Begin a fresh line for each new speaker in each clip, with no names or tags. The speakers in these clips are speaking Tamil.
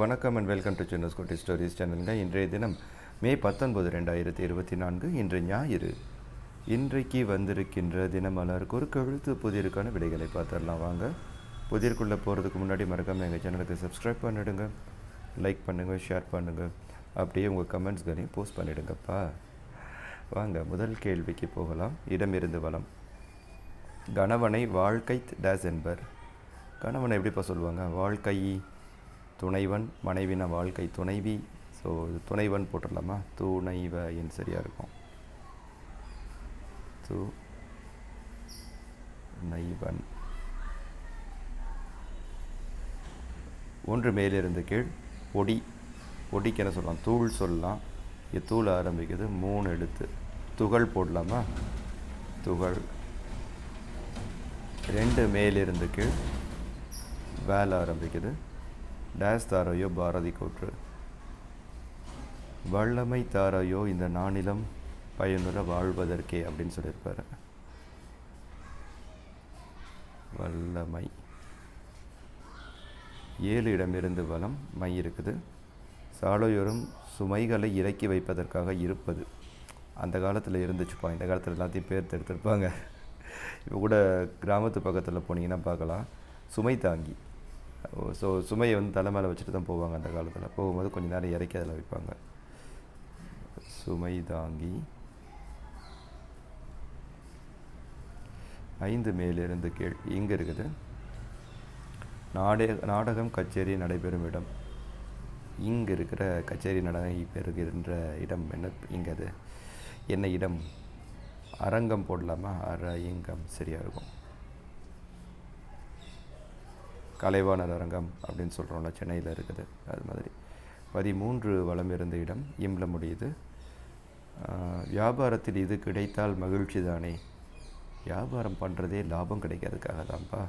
வணக்கம் அண்ட் வெல்கம் டு சின்னஸ் குட்டி ஸ்டோரிஸ் சேனலுங்க இன்றைய தினம் மே பத்தொன்பது ரெண்டாயிரத்தி இருபத்தி நான்கு இன்று ஞாயிறு. இன்றைக்கு வந்திருக்கின்ற தினமலருக்கு ஒரு கழுத்து புதிருக்கான விடைகளை பார்த்துடலாம். வாங்க புதியருக்குள்ளே போகிறதுக்கு முன்னாடி மறக்காமல் எங்கள் சேனலுக்கு சப்ஸ்கிரைப் பண்ணிவிடுங்க லைக் பண்ணுங்கள் ஷேர் பண்ணுங்கள் அப்படியே உங்கள் கமெண்ட்ஸ்களையும் போஸ்ட் பண்ணிவிடுங்கப்பா வாங்க முதல் கேள்விக்கு போகலாம். இடமிருந்து வளம் கணவனை வாழ்க்கை டேஸ் என்பர். கணவனை எப்படிப்பா சொல்லுவாங்க? வாழ்க்கை துணைவன் மனைவின வாழ்க்கை துணைவி. ஸோ துணைவன் போட்டுடலாமா? துணைவ என் சரியாக இருக்கும். து நைவன் ஒன்று மேலிருந்து கீழ் பொடி. பொடிக்கு என்ன சொல்லலாம்? தூள் சொல்லலாம். இது தூள் ஆரம்பிக்குது. மூணு எழுத்து. துகள் போடலாமா? துகள். ரெண்டு மேலிருந்து கீழ் வேலை ஆரம்பிக்குது. டேஸ் தாரையோ பாரதி கூற்று. வல்லமை தாரையோ இந்த நானிலம் பயனுற வாழ்வதற்கே அப்படின்னு சொல்லியிருப்பார். வல்லமை. ஏழு இடமிருந்து வளம் மை இருக்குது. சாலையோரும் சுமைகளை இறக்கி வைப்பதற்காக இருப்பது. அந்த காலத்தில் இருந்துச்சுப்பா. இந்த காலத்தில் எல்லாத்தையும் பேர் எடுத்திருப்பாங்க. இப்போ கூட கிராமத்து பக்கத்தில் போனீங்கன்னா பார்க்கலாம். சுமை தாங்கி. ஸோ சுமையை வந்து தலை மேலே வச்சுட்டு தான் போவாங்க அந்த காலத்தில். போகும்போது கொஞ்சம் நேரம் இறக்கி அதில் வைப்பாங்க. சுமை தாங்கி ஐந்து மேலிருந்து கீழ் இங்கே இருக்குது. நாடக நாடகம் கச்சேரி நடைபெறும் இடம். இங்கே இருக்கிற கச்சேரி நடைபெறுகின்ற இடம் என்ன இங்கே அது. என்ன இடம்? அரங்கம் போடலாமா? அரங்கம் சரியாக இருக்கும். கலைவாணர் அரங்கம் அப்படின்னு சொல்கிறோம்ல சென்னையில் இருக்குது அது மாதிரி. பதிமூன்று வளம் இருந்த இடம் இம்ல முடியுது வியாபாரத்தில் இது கிடைத்தால் மகிழ்ச்சி தானே? வியாபாரம் பண்ணுறதே லாபம் கிடைக்கிறதுக்காக தான்ப்பா.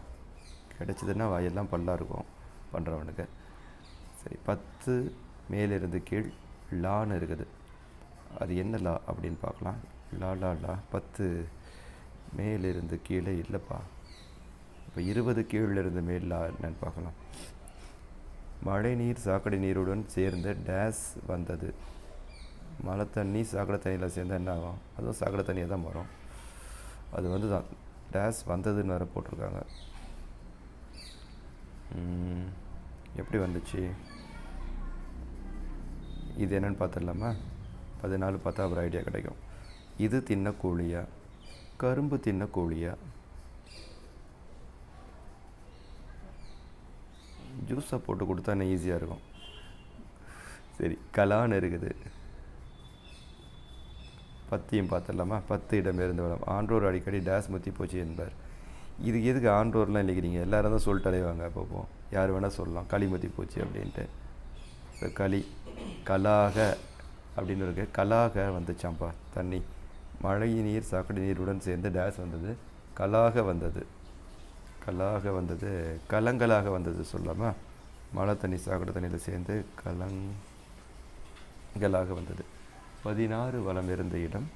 கிடைச்சதுன்னா வாயெல்லாம் பல்லாக இருக்கும் பண்ணுறவனுக்கு சரி பத்து மேலிருந்து கீழ் லான்னு இருக்குது. அது என்ன லா அப்படின்னு பார்க்கலாம். லா லா லா. பத்து மேலிருந்து கீழே இல்லைப்பா. இப்போ இருபது கீழிருந்து மேல் என்னன்னு பார்க்கலாம். மழை நீர் சாக்கடை நீருடன் சேர்ந்த டேஸ் வந்தது. மழை தண்ணி சாக்கடை தண்ணியில் சேர்ந்தால் என்ன ஆகும்? அதுவும் சாக்கடை தண்ணியாக தான் வரும் அது வந்து தான் டேஸ் வந்ததுன்னு வேறு போட்டிருக்காங்க. எப்படி வந்துச்சு? இது என்னன்னு பார்த்துடலாமா? பதினாலு பார்த்தா ஒரு ஐடியா கிடைக்கும். இது தின்ன கோழியா? கரும்பு தின்ன கோழியா? ஜூஸை போட்டு கொடுத்தா இன்னும் ஈஸியாக இருக்கும். சரி கலான்னு இருக்குது. பத்தியும் பார்த்துடலாமா? பத்து இடமிருந்து வளம். ஆண்டோர் அடிக்கடி டேஸ் முத்தி போச்சு என்பார். இது எதுக்கு ஆன்றோர்லாம் இல்லைக்கிறீங்க எல்லாரும் தான் சொல்லிட்டு அலைவாங்க அப்பப்போ யார் வேணால் சொல்லலாம். களி முத்தி போச்சு அப்படின்ட்டு. ஸோ களி கலாக அப்படின்னு இருக்கு. கலாக வந்துச்சாம்ப்பா தண்ணி. மழை நீர் சாக்கடை நீருடன் சேர்ந்து டேஸ் வந்தது. கலாக வந்தது. கலாக வந்தது கலங்கலாக வந்தது சொல்லாமா? மழை தண்ணி சாகுட தண்ணியில் சேர்ந்து கலங்கலாக வந்தது. பதினாறு வளம் இருந்த இடம்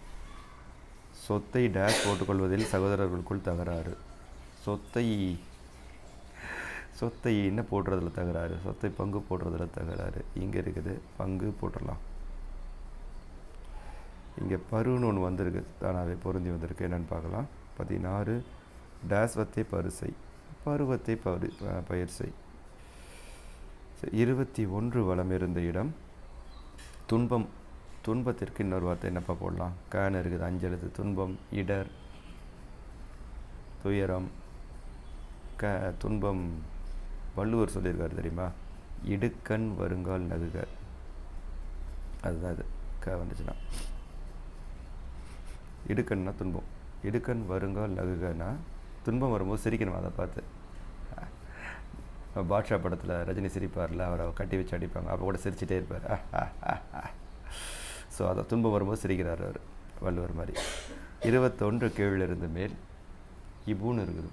சொத்தை டேஷ் போட்டுக்கொள்வதில் சகோதரர்களுக்குள் தகராறு. சொத்தை சொத்தை என்ன போடுறதுல தகராறு? சொத்தை பங்கு போடுறதுல தகராறு. இங்கே இருக்குது பங்கு போட்டுடலாம். இங்கே பருன்னு ஒன்று வந்திருக்கு தானாகவே பொருந்தி வந்திருக்கு. என்னென்னு பார்க்கலாம். பதினாறு டாஸ்வத்தை பரிசை பருவத்தை பரு பயிர்சை இருபத்தி ஒன்று வளம் இருந்த இடம். துன்பம் துன்பத்திற்கு இன்னொரு வார்த்தை என்னப்பா போடலாம்? கேன் இருக்குது அஞ்சு துன்பம் இடர் துயரம் க துன்பம். வள்ளுவர் சொல்லியிருக்கார் தெரியுமா? இடுக்கண் வருங்கால் நகுக. அதுதான் அது. க வந்துச்சுன்னா. இடுக்கண்னா துன்பம். இடுக்கண் வருங்கால் நகுகன்னா துன்பம் வரும்போது சிரிக்கணும் அதை பார்த்து? பாட்ஷா படத்தில் ரஜினி சிரிப்பார்ல அவரை கட்டி வச்சு அடிப்பாங்க. அப்போ கூட சிரிச்சிட்டே இருப்பார். ஸோ அதை துன்பம் வரும்போது சிரிக்கிறார் அவர் வள்ளுவர் மாதிரி. இருபத்தொன்று கீழிருந்து மேல் இபுன்னு இருக்குது.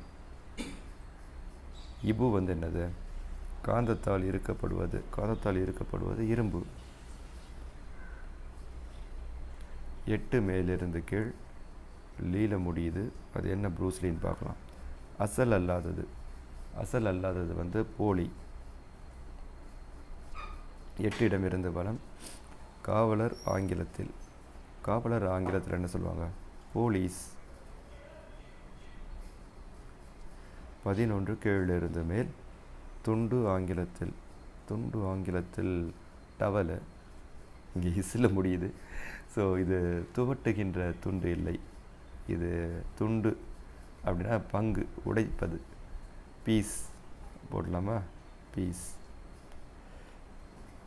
இபு வந்து என்னது? காந்தத்தால் இருக்கப்படுவது காந்தத்தால் இருக்கப்படுவது இரும்பு. எட்டு மேலிருந்து கீழ் லீல முடியுது. அது என்ன ப்ரூஸ்லின்னு பார்க்கலாம். அசல் அல்லாதது. அசல் அல்லாதது வந்து போலி. எட்டு இடம் இருந்து பலம் காவலர் ஆங்கிலத்தில். காவலர் ஆங்கிலத்தில் என்ன சொல்லுவாங்க? போலீஸ். பதினொன்று கீழிருந்து மேல். துண்டு ஆங்கிலத்தில். துண்டு ஆங்கிலத்தில் டவலு. இங்கே ஹிஸ்ஸில் முடியுது. ஸோ இது துவட்டுகின்ற துண்டு இல்லை. இது துண்டு அப்படின்னா பங்கு உடைப்பது. பீஸ் போடலாமா? பீஸ்.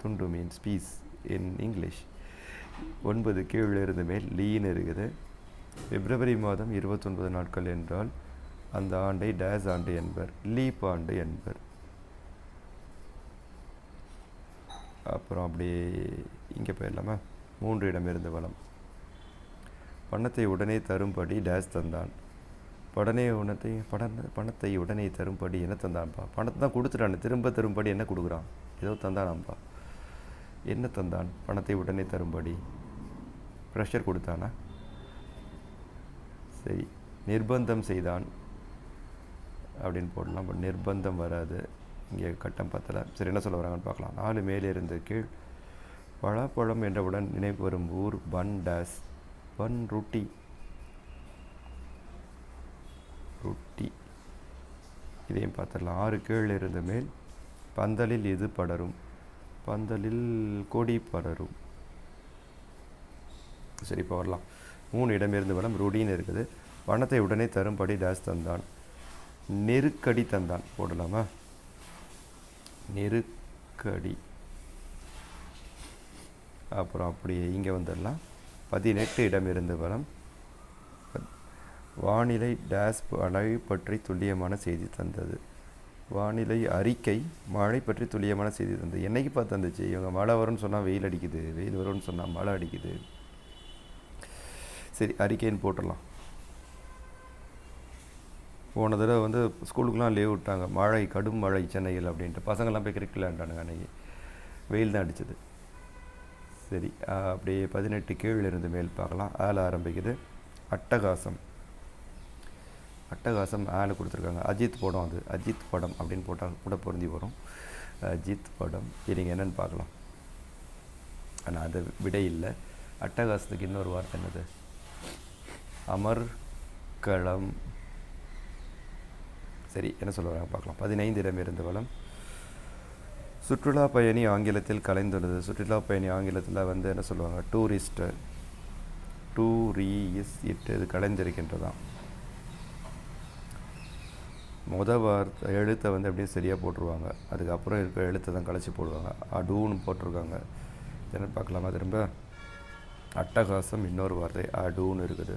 துண்டு மீன்ஸ் பீஸ் இன் இங்கிலீஷ் ஒன்பது கீழே இருந்து மேல் லீன் இருக்குது பிப்ரவரி மாதம் இருபத்தொன்பது நாட்கள் என்றால் அந்த ஆண்டை டேஸ் ஆண்டு என்பர் லீப் ஆண்டு என்பர். அப்புறம் அப்படியே இங்கே போயிடலாமா? மூன்று இடம் வளம் பணத்தை உடனே தரும்படி டேஸ் தந்தான். படனே உனத்தை படன பணத்தை உடனே தரும்படி என்ன தந்தான்ப்பா பணத்தை தான் கொடுத்துட்டான் திரும்ப தரும்படி என்ன கொடுக்குறான்? ஏதோ தந்தானாம்ப்பா என்ன தந்தான்? பணத்தை உடனே தரும்படி ப்ரெஷர் கொடுத்தானா? சரி நிர்பந்தம் செய்தான். அப்படின்னு போடலாம் பட் நிர்பந்தம் வராது. இங்கே கட்டம் பத்தலை. சரி என்ன சொல்ல வராங்கன்னு பார்க்கலாம். நாலு மேலே இருந்து கீழ் பழப்பழம் என்றவுடன் நினைவு வரும் ஊர் பன் டேஸ் பன் ரொட்டி ரொட்டி இதையும் பார்த்துடலாம். ஆறு கீழ் இருந்த மேல் பந்தலில் இது படரும். பந்தலில் கொடி படரும். சரி இப்போ வரலாம். மூணு இடமிருந்து வளம் ரொடின்னு இருக்குது. பணத்தை உடனே தரும்படி டேஸ் தந்தான். நெருக்கடி தந்தான். போடலாமா? நெருக்கடி. அப்புறம் அப்படியே இங்கே வந்துடலாம். பதினெட்டு இடம் இருந்து வளம் வானிலை டேஸ் மழை பற்றி துல்லியமான செய்தி தந்தது. வானிலை அறிக்கை மழை பற்றி துல்லியமான செய்தி தந்தது. என்னைக்கு பார்த்து தந்துச்சு? இவங்க மழை வரும்னு சொன்னால் வெயில் அடிக்குது வெயில் வரும்னு சொன்னால் மழை அடிக்குது. சரி அறிக்கைன்னு போட்டுடலாம். போன தடவை வந்து ஸ்கூலுக்குலாம் லீவ் விட்டாங்க. மழை கடும் மழை சென்னையில் அப்படின்ட்டு. பசங்கள்லாம் போய் கிரிக்கெட் விளையாண்டானுங்க அன்றைக்கி வெயில் தான் அடிச்சது. சரி அப்படியே பதினெட்டு கீழ் இருந்து மேல் பார்க்கலாம். ஆள் ஆரம்பிக்குது. அட்டகாசம். அட்டகாசம் ஆள் கொடுத்துருக்காங்க. அஜித் படம் அது. அஜித் படம் அப்படின்னு போட்டால் கூட பொருந்தி வரும். அஜித் படம். சரிங்க நீங்கள் என்னென்னு பார்க்கலாம். ஆனால் அது விடை இல்லை. அட்டகாசத்துக்கு இன்னொரு வார்த்தை என்னது? அமர்களம் சரி என்ன சொல்ல பார்க்கலாம். பதினைந்து இடம் இருந்த வளம் சுற்றுலா பயணி ஆங்கிலத்தில் கலைந்துள்ளது. சுற்றுலா பயணி ஆங்கிலத்தில் வந்து என்ன சொல்லுவாங்க? டூரிஸ்ட்டு டூரிஸ் இட்டு இது கலைந்திருக்கின்றதாம் முத வார்த்தை எழுத்தை வந்து அப்படியே சரியாக போட்டுருவாங்க. அதுக்கப்புறம் இருக்கிற எழுத்தை தான் கழிச்சு போடுவாங்க. அடூன்னு போட்டிருக்காங்க. என்ன பார்க்கலாமா? திரும்ப அட்டகாசம். இன்னொரு வார்த்தை அடூன்னு இருக்குது.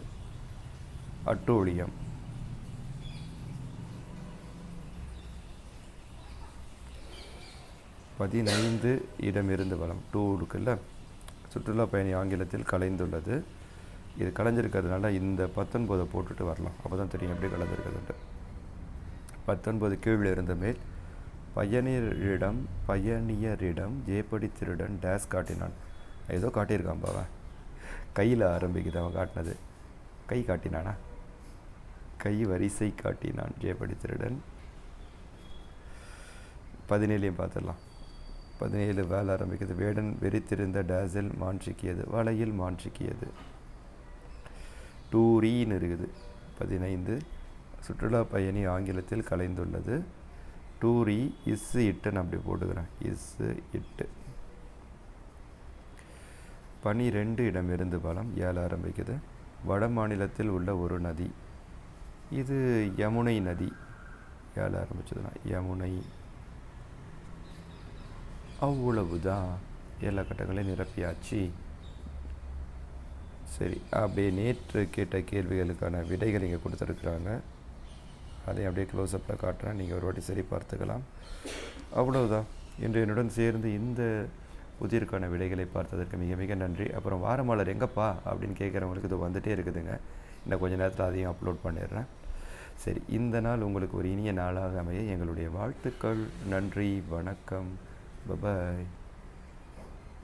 அட்டூழியம். பதினைந்து இடமிருந்து வளம். டூ இருக்குல்ல? சுற்றுலா பயணி ஆங்கிலத்தில் கலைந்துள்ளது. இது கலைஞ்சிருக்கிறதுனால இந்த பத்தொன்பதை போட்டுட்டு வரலாம். அப்போ தான் தெரியும் எப்படி கலைஞ்சிருக்குதுன்ட்டு பத்தொன்பது கீழே இருந்த மேல். பயணியரிடம் பயணியரிடம் ஜேபடி திருடன் டேஸ் காட்டினான். ஏதோ காட்டியிருக்கான் பாவன் கையில் ஆரம்பிக்குது அவன் காட்டினது. கை காட்டினானா? கை வரிசை காட்டினான் ஜேப்படி திருடன். பதினேழையும் பார்த்துடலாம். பதினேழு வேலை ஆரம்பிக்குது. வேடன் வெறித்திருந்த டேஸில் மான்றிக்கியது. வலையில் மான்றிக்கியது. டூரின்னு இருக்குது. பதினைந்து. சுற்றுலா பயணி ஆங்கிலத்தில் கலைந்துள்ளது. டூரி இஸ்ஸு இட்டுன்னு அப்படி போட்டுக்கிறேன். இஸ்ஸு இட்டு. பனிரெண்டு இடமிருந்து பலம் ஏழ ஆரம்பிக்குது. வட மாநிலத்தில் உள்ள ஒரு நதி. இது யமுனை நதி. ஏழ ஆரம்பிச்சதுன்னா யமுனை. அவ்வளவுதான். எல்லா கட்டங்களையும் நிரப்பியாச்சு. சரி அப்படியே நேற்று கேட்ட கேள்விகளுக்கான விடைகள் இங்கே கொடுத்துருக்குறாங்க. அதை அப்படியே க்ளோஸ்அப்பில் காட்டுறேன். நீங்கள் ஒரு வாட்டி சரி பார்த்துக்கலாம். அவ்வளவுதான். இன்று என்னுடன் சேர்ந்து இந்த புதிருக்கான விடைகளை பார்த்ததற்கு மிக மிக நன்றி. அப்புறம் வாரமாளர் எங்கப்பா? அப்படின்னு கேட்குறவங்களுக்கு இது வந்துகிட்டே இருக்குதுங்க. இன்னும் கொஞ்ச நேரத்தில் அதையும் அப்லோட் பண்ணிடுறேன். சரி இந்த நாள் உங்களுக்கு ஒரு இனிய நாளாக அமைய எங்களுடைய வாழ்த்துக்கள். நன்றி வணக்கம். 拜拜。